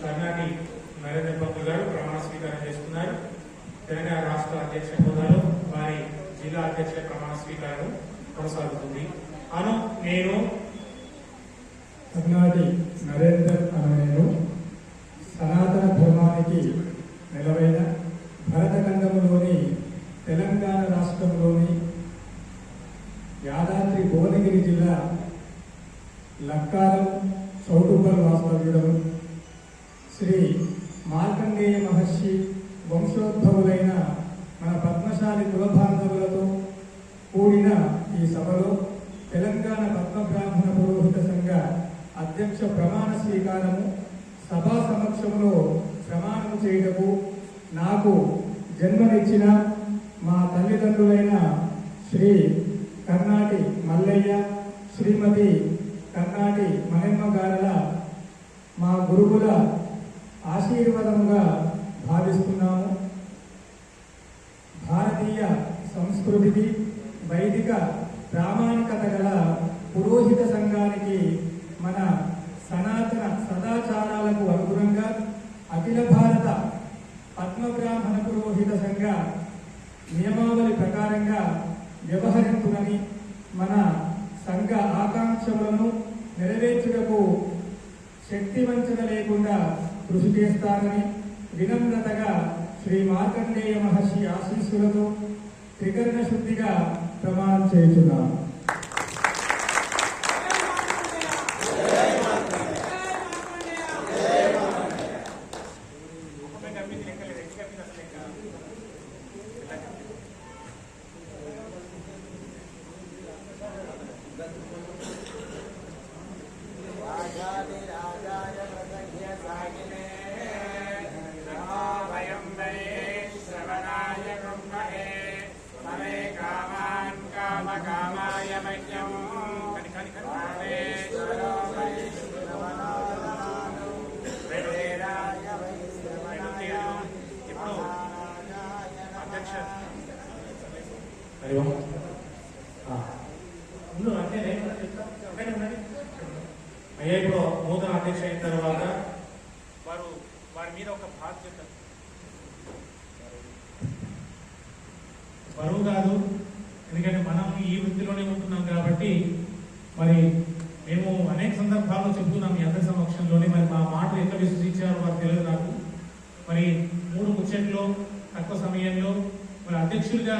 కర్ణాటి నరేంద్ర బాబు గారు ప్రమాణ స్వీకారం చేస్తున్నారు తెలంగాణ రాష్ట్ర అధ్యక్ష హోదాలో వారి జిల్లా అధ్యక్ష ప్రమాణ స్వీకారం కొనసాగుతుంది. అను నేను కర్ణాటి నరేందర్ అను నేను సనాతన ధర్మానికి నెలవైన భరతఖండంలోని తెలంగాణ రాష్ట్రంలోని యాదాద్రి భువనగిరి జిల్లా లక్కారం చౌటుప్పల్ వాస్తవ్యుడము శ్రీ మార్కండేయ మహర్షి వంశోద్భవులైన మన పద్మశాలి కులబాంధవులతో కూడిన ఈ సభలో తెలంగాణ పద్మ బ్రాహ్మణ పురోహిత సంఘ అధ్యక్ష ప్రమాణ స్వీకారము సభా సమక్షంలో ప్రమాణం చేయుటకు నాకు జన్మనిచ్చిన మా తల్లిదండ్రులైన శ్రీ కర్ణాటి మల్లయ్య శ్రీమతి కర్ణాటి మహిమ్మ గురువుల ఆశీర్వాదంగా భావిస్తున్నాము. భారతీయ సంస్కృతికి వైదిక ప్రామాణికత గల పురోహిత సంఘానికి మన సనాతన సదాచారాలకు అనుగుణంగా అఖిల భారత పద్మబ్రాహ్మణ పురోహిత సంఘ నియమావళి ప్రకారంగా వ్యవహరించునని మన సంఘ ఆకాంక్షలను శక్తి వంచన లేకుండా కృషి చేస్తారని వినమ్రతగా శ్రీ మార్కండేయ మహర్షి ఆశీస్సులతో త్రికరణ శుద్ధిగా ప్రమాణం చేయుచున్నాను. కామాయ మహ్యం కామేశ్వరో హరి ఓం. ముందు అంటే అయ్యా ఇప్పుడు నూతన అధ్యక్ష అయిన తర్వాత వారు వారి మీద ఒక బాధ్యత. బరువు కాదు. ఎందుకంటే మనం ఈ వృత్తిలోనే ఉంటున్నాం కాబట్టి మరి మేము అనేక సందర్భాల్లో చెప్తున్నాం మీ అందరి సమక్షంలోనే. మరి మా మాటలు ఎంత విశ్వసించారో వారు తెలియదు నాకు. మరి మూడు ముచ్చట్లో తక్కువ సమయంలో మరి అధ్యక్షులుగా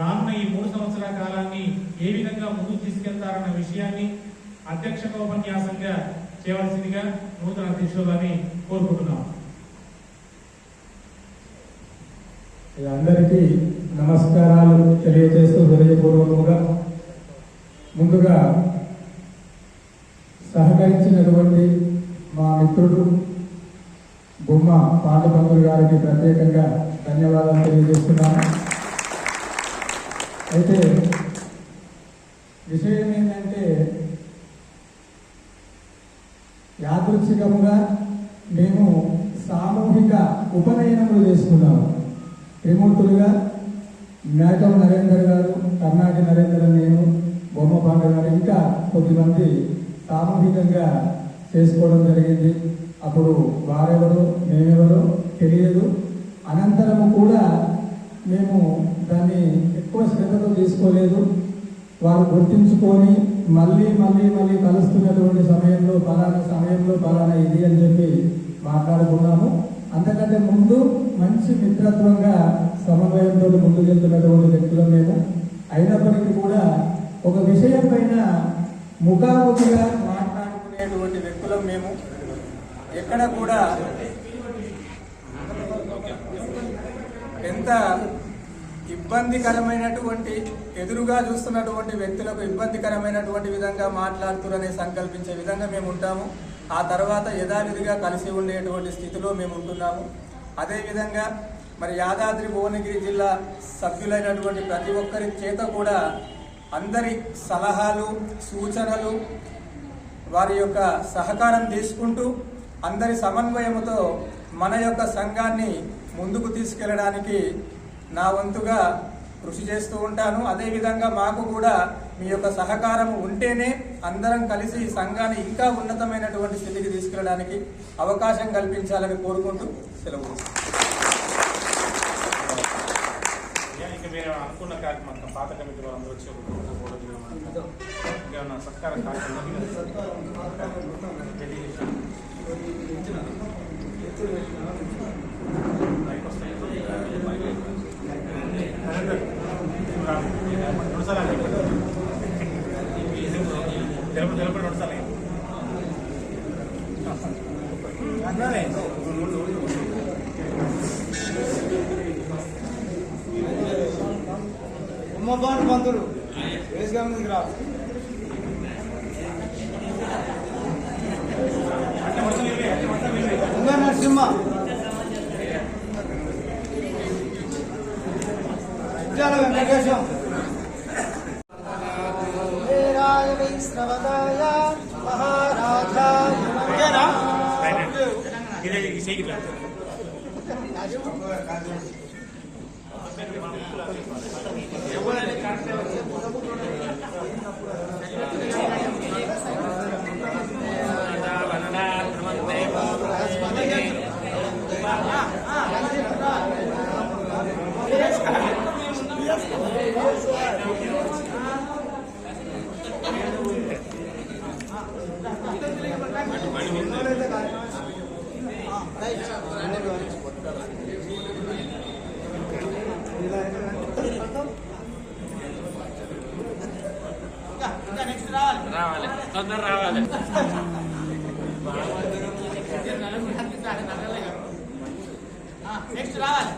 రానున్న ఈ మూడు సంవత్సరాల కాలాన్ని ఏ విధంగా ముందుకు తీసుకెళ్తారన్న విషయాన్ని అధ్యక్ష ఉపన్యాసంగా చేయవలసిందిగా నూతన అధ్యక్షులు గారిని కోరుకుంటున్నాం. అందరికీ నమస్కారాలు తెలియజేస్తూ ముందుగా సహకరించినటువంటి మా మిత్రుడు బొమ్మ పాండుబంధులు గారికి ప్రత్యేకంగా ధన్యవాదాలు తెలియజేస్తున్నాను. అయితే విషయం ఏంటంటే యాదృచ్ఛికముగా మేము సామూహిక ఉపనయనములు చేసుకున్నాము. త్రిమూర్తులుగా మేకం నరేందర్ గారు కర్ణాటి నరేందర్ నేను బొమ్మ గారు ఇంకా కొద్దిమంది సామూహికంగా చేసుకోవడం జరిగింది. అప్పుడు వారెవరు మేమెవరో తెలియదు. అనంతరము కూడా మేము దాన్ని ఎక్కువ శ్రద్ధతో తీసుకోలేదు. వారు గుర్తించుకొని మళ్ళీ మళ్ళీ మళ్ళీ కలుస్తున్నటువంటి సమయంలో పలానా సమయంలో పలానా ఇది అని చెప్పి మాట్లాడుకున్నాము. అంతకంటే ముందు మంచి మిత్రత్వంగా సమన్వయంతో ముందుకెళ్తున్నటువంటి వ్యక్తులు మేము. అయినప్పటికీ కూడా ఒక విషయం పైన ముఖాముఖిగా మాట్లాడుకునేటువంటి వ్యక్తులం మేము. ఎక్కడ కూడా ఎంత ఇబ్బందికరమైనటువంటి ఎదురుగా చూస్తున్నటువంటి వ్యక్తులకు ఇబ్బందికరమైనటువంటి విధంగా మాట్లాడుతురని సంకల్పించే విధంగా మేము ఉంటాము. ఆ తర్వాత యథావిధిగా కలిసి ఉండేటువంటి స్థితిలో మేము ఉంటున్నాము. అదేవిధంగా మరి యాదాద్రి భువనగిరి జిల్లా సభ్యులైనటువంటి ప్రతి ఒక్కరి చేత కూడా అందరి సలహాలు సూచనలు వారి యొక్క సహకారం తీసుకుంటూ అందరి సమన్వయముతో మన యొక్క సంఘాన్ని ముందుకు తీసుకెళ్ళడానికి నా వంతుగా కృషి చేస్తూ ఉంటాను. అదేవిధంగా మాకు కూడా మీ యొక్క సహకారం ఉంటేనే అందరం కలిసి సంఘాన్ని ఇంకా ఉన్నతమైనటువంటి స్థితికి తీసుకెళ్ళడానికి అవకాశం కల్పించాలని కోరుకుంటూ సెలవు తీసుకుంటాను. ఇంకా కార్యక్రమం పాత కమిటీ వాళ్ళందరూ వచ్చి ఒక ఫోటో సత్కార కార్యక్రమం తెలుపు తెలుపు రెండు సార్లు వేసుగా ముందుకు రా? నరసింహ? వెంకటేశం. వీరాయ వైశ్రవదాయ Gracias. తొందర రావాలి. నెక్స్ట్ రావాలి.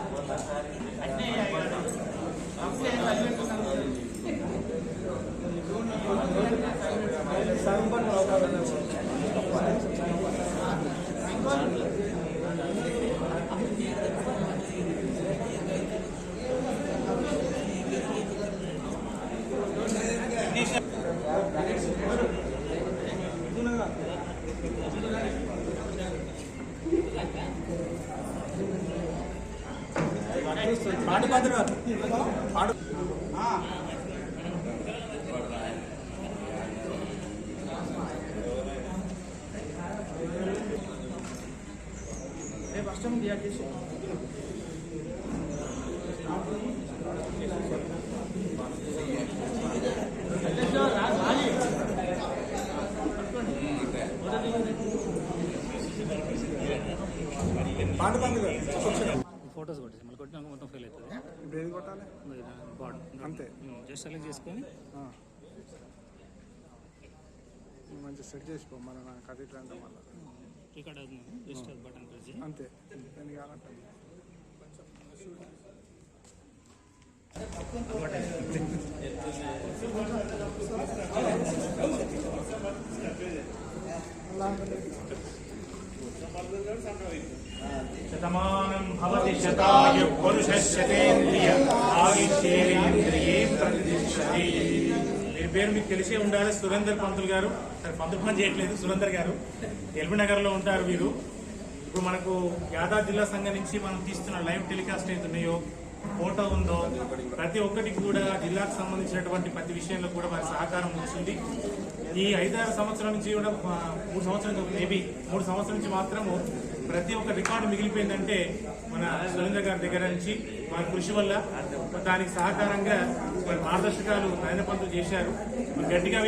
రేపు అష్టమి క్లియర్ చేసి. ఫొటోస్ కొట్టేసి మళ్ళీ కొట్టినాక మొత్తం కొట్టాలి? అంతే. జస్ట్ సెలెక్ట్ చేసుకొని. మంచి సెట్ చేసుకో మన నా కథ అంటే మళ్ళీ. రికార్డ్ అవుతుంది జస్ట్ అది బటన్ ప్రెస్ అంతే. దానికి కావాలంటే శతమానం భవతి శతాయు పురుషశతేంద్రియ ఆయుష్యేంద్రియే ప్రతిష్టతి. మీ పేరు మీకు తెలిసే ఉండాలి సురేందర్ పంతులు గారు. సరే పంతులు పని చేయట్లేదు సురేందర్ గారు. ఎల్బీ నగర్లో ఉంటారు వీరు. ఇప్పుడు మనకు యాదాద్రి జిల్లా సంఘం నుంచి మనం తీస్తున్న లైవ్ టెలికాస్ట్ అవుతున్నాయో ఫోటో ఉందో ప్రతి ఒక్కటి కూడా జిల్లాకు సంబంధించినటువంటి ప్రతి విషయంలో కూడా వారి సహకారం వచ్చింది ఈ ఐదారు సంవత్సరాల నుంచి కూడా మూడు సంవత్సరాల మేబీ మూడు సంవత్సరాల నుంచి మాత్రము ప్రతి ఒక్క రికార్డు మిగిలిపోయిందంటే మన సురేంద్ర గారి దగ్గర నుంచి వారి కృషి వల్ల దానికి సహకారంగా మరి మార్గదర్శకాలు నరేంద్ర పంతులు చేశారు గట్టిగా